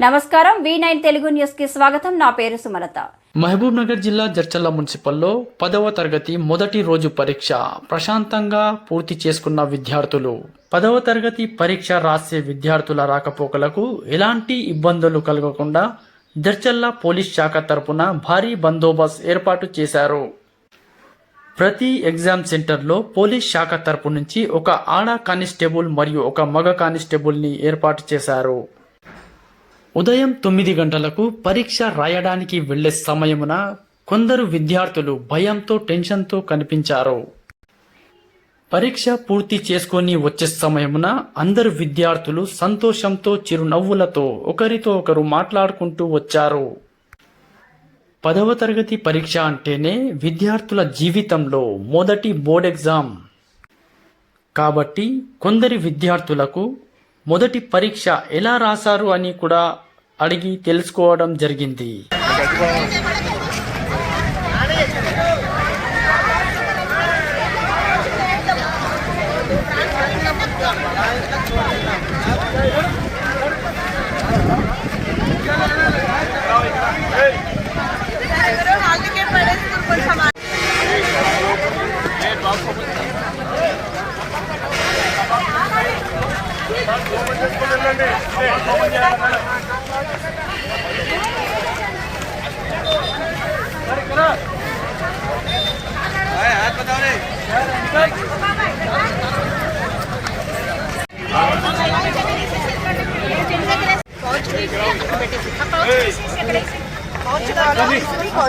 నమస్కారం V nine Telugu న్యూస్కి స్వాగతం. నా పేరు సుమలత. మహబూబ్ నగర్ జిల్లా జడ్చల్ల మున్సిపల్లో పదవ తరగతి మొదటి రోజు పరీక్ష ప్రశాంతంగా పూర్తి చేసుకున్న విద్యార్థులు. పదవ తరగతి పరీక్ష రాసే విద్యార్థుల రాకపోకలకు ఎలాంటి ఇబ్బందులు కలగకుండా జడ్చల్ల పోలీస్ శాఖ తరపున భారీ బందోబస్తు ఏర్పాటు చేశారు. ప్రతి ఎగ్జామ్ సెంటర్లో పోలీస్ శాఖ తరపు నుంచి ఒక ఆడ కానిస్టేబుల్ మరియు ఒక మగ కానిస్టేబుల్ని ఏర్పాటు చేశారు. ఉదయం తొమ్మిది గంటలకు పరీక్ష రాయడానికి వెళ్ళే సమయమున కొందరు విద్యార్థులు భయంతో టెన్షన్తో కనిపించారు. పరీక్ష పూర్తి చేసుకొని వచ్చే సమయమున అందరు విద్యార్థులు సంతోషంతో చిరునవ్వులతో ఒకరితో ఒకరు మాట్లాడుకుంటూ వచ్చారు. పదవ తరగతి పరీక్ష అంటేనే విద్యార్థుల జీవితంలో మొదటి బోర్డ్ ఎగ్జామ్. కాబట్టి కొందరి విద్యార్థులకు మొదటి పరీక్ష ఎలా రాశారు అని కూడా అడిగి తెలుసుకోవడం జరిగింది.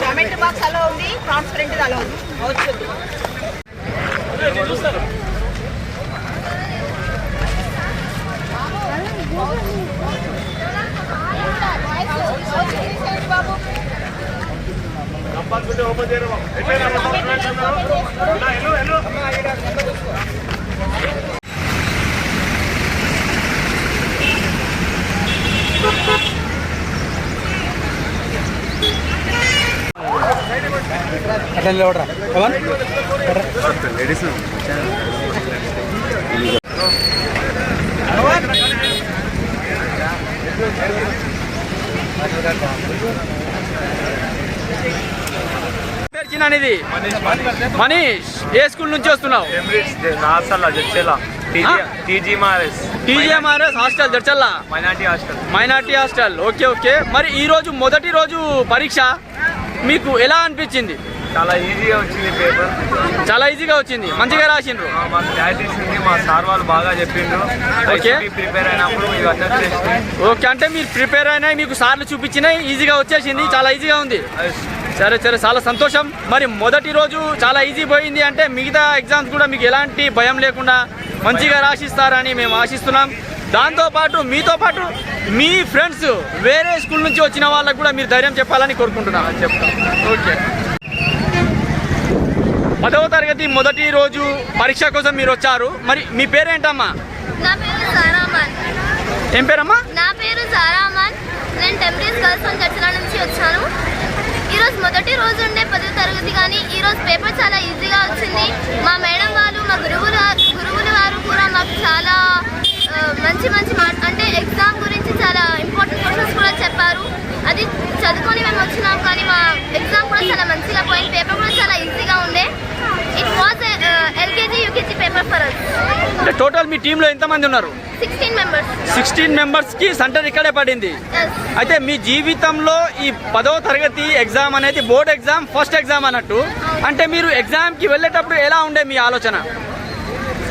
కామెంట్ బాక్స్ అలా ఉంది ట్రాన్స్పరెంట్ అలా ఉంది అవుతుంది బాబు నిలబడరా అనేది? మనీష్. ఏ స్కూల్ నుంచి వస్తున్నావు? TGMRS hostel జడ్చల్లా? Minority hostel. Minority hostel. Okay okay. మరి ఈ రోజు మొదటి రోజు పరీక్ష మీకు ఎలా అనిపించింది? చాలా ఈజీగా వచ్చింది పేపర్ చాలా ఈజీగా వచ్చింది. మంచిగా రాసిండ్రు. ఉంది మా సార్ వాళ్ళు బాగా చెప్పిండ్రు. ఓకే. ప్రిపేర్ అయినప్పుడు ఓకే అంటే మీరు ప్రిపేర్ అయినాయి మీకు సార్లు చూపించినాయి ఈజీగా వచ్చేసింది. చాలా ఈజీగా ఉంది. సరే సరే చాలా సంతోషం. మరి మొదటి రోజు చాలా ఈజీ పోయింది అంటే మిగతా ఎగ్జామ్స్ కూడా మీకు ఎలాంటి భయం లేకుండా మంచిగా రాసిస్తారని మేము ఆశిస్తున్నాం. దాంతోపాటు మీతో పాటు మీ ఫ్రెండ్స్ వేరే స్కూల్ నుంచి వచ్చిన వాళ్ళకు కూడా మీరు ధైర్యం చెప్పాలని కోరుకుంటున్నాం. చెప్తాం. ఓకే పదవ తరగతి మొదటి రోజు పరీక్ష కోసం మీరు వచ్చారు. మరి మీ పేరేంటమ్మా? నా పేరు సారామన్. ఏం పేరమ్మా? నా పేరు సారామన్. నేను టెంపరీస్ గర్ల్స్ హోమ్ చర్చల నుంచి వచ్చాను. ఈరోజు మొదటి రోజు ఉండే పదో తరగతి కానీ ఈరోజు పేపర్ చాలా ఈజీగా వచ్చింది. మా మేడం వాళ్ళు మా గురువులు గురువులు వారు కూడా మాకు చాలా మంచి మంచి అంటే ఎగ్జామ్ గురించి చాలా ఇంపార్టెంట్ క్వశ్చన్స్ కూడా చెప్పారు అది చదువుకొని మేము వచ్చినాం కానీ మా ఎగ్జామ్ కూడా చాలా మంచిగా పోయింది పేపర్ కూడా చాలా ఈజీగా ఉండే it was LKG UKG paper for us అంటే టోటల్ మీ టీంలో ఎంతమంది ఉన్నారు? సిక్స్టీన్ మెంబర్స్ సిక్స్టీన్ మెంబర్స్కి సెంటర్ ఇక్కడే పడింది. అయితే మీ జీవితంలో ఈ పదవ తరగతి ఎగ్జామ్ అనేది బోర్డ్ ఎగ్జామ్ ఫస్ట్ ఎగ్జామ్ అన్నట్టు. అంటే మీరు ఎగ్జామ్కి వెళ్ళేటప్పుడు ఎలా ఉండే మీ ఆలోచన?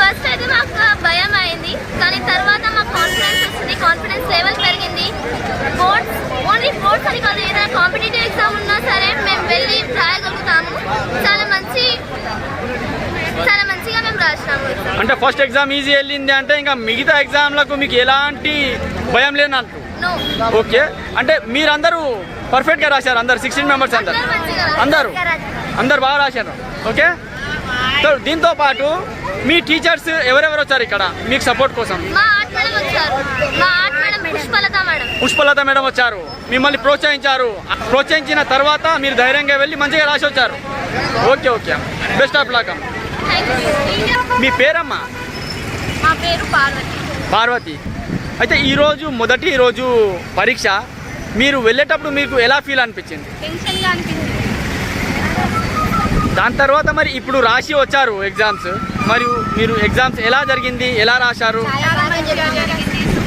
ఫస్ట్ అయితే మాకు భయం అయింది కానీ తర్వాత మాకు కాన్ఫిడెన్స్ వచ్చింది కాన్ఫిడెన్స్ లెవెల్ పెరిగింది. బోర్డ్స్ ఓన్లీ బోర్డ్స్ అని కాదు ఏదైనా కాంపిటేటివ్ ఎగ్జామ్ ఉన్నా సరే మేము వెళ్ళి రాయగలుగుతాము చాలా మంచి చాలా మంచిగా మేము రాసినాము exam. అంటే ఫస్ట్ ఎగ్జామ్ ఈజీ వెళ్ళింది అంటే ఇంకా మిగతా ఎగ్జామ్లకు మీకు ఎలాంటి భయం లేనట్టు No. ఓకే అంటే మీరందరూ పర్ఫెక్ట్గా రాశారు అందరు సిక్స్టీన్ మెంబర్స్ అందరు. అందరూ. అందరూ. బాగా రాశారు. ఓకే సో దీంతో పాటు మీ టీచర్స్ ఎవరెవరు వచ్చారు ఇక్కడ? మీకు సపోర్ట్ కోసం. పుష్పలత మేడం. వచ్చారు. మిమ్మల్ని ప్రోత్సహించారు. ప్రోత్సహించిన తర్వాత మీరు ధైర్యంగా వెళ్ళి మంచిగా రాసి వచ్చారు. Okay okay best of luck మీ పేరమ్మా? మా పేరు పార్వతి. పార్వతి. అయితే ఈరోజు మొదటి రోజు పరీక్ష. మీరు వెళ్ళేటప్పుడు మీకు ఎలా ఫీల్ అనిపించింది? టెన్షన్గా అనిపించింది. దాని తర్వాత మరి ఇప్పుడు రాసి వచ్చారు ఎగ్జామ్స్. మరియు మీరు ఎగ్జామ్స్ ఎలా జరిగింది? ఎలా రాశారు?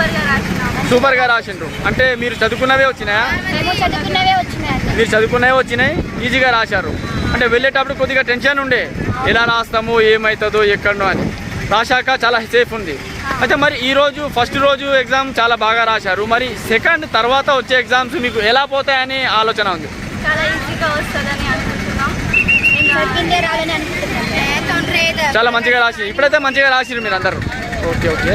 రాసినాము. సూపర్గా రాసిండ్రు. అంటే మీరు చదువుకున్నవే వచ్చినాయా? మీరు చదువుకున్నవే వచ్చినాయి ఈజీగా రాశారు. అంటే వెళ్ళేటప్పుడు కొద్దిగా టెన్షన్ ఉండే ఎలా రాస్తాము ఏమవుతుందో ఎక్కడనో అని. రాశాక చాలా సేఫ్ ఉంది. అయితే మరి ఈ రోజు ఫస్ట్ రోజు ఎగ్జామ్ చాలా బాగా రాశారు. మరి సెకండ్ తర్వాత వచ్చే ఎగ్జామ్స్ మీకు ఎలా పోతాయని ఆలోచన ఉంది? చాలా ఈజీగా వస్తుందని అనుకుంటున్నాం. చెప్పిందే రాదని అనుకుంటున్నాం. చాలా మంచిగా రాసి ఇప్పుడైతే మంచిగా రాసిరు మీరు అందరూ ఓకే ఓకే.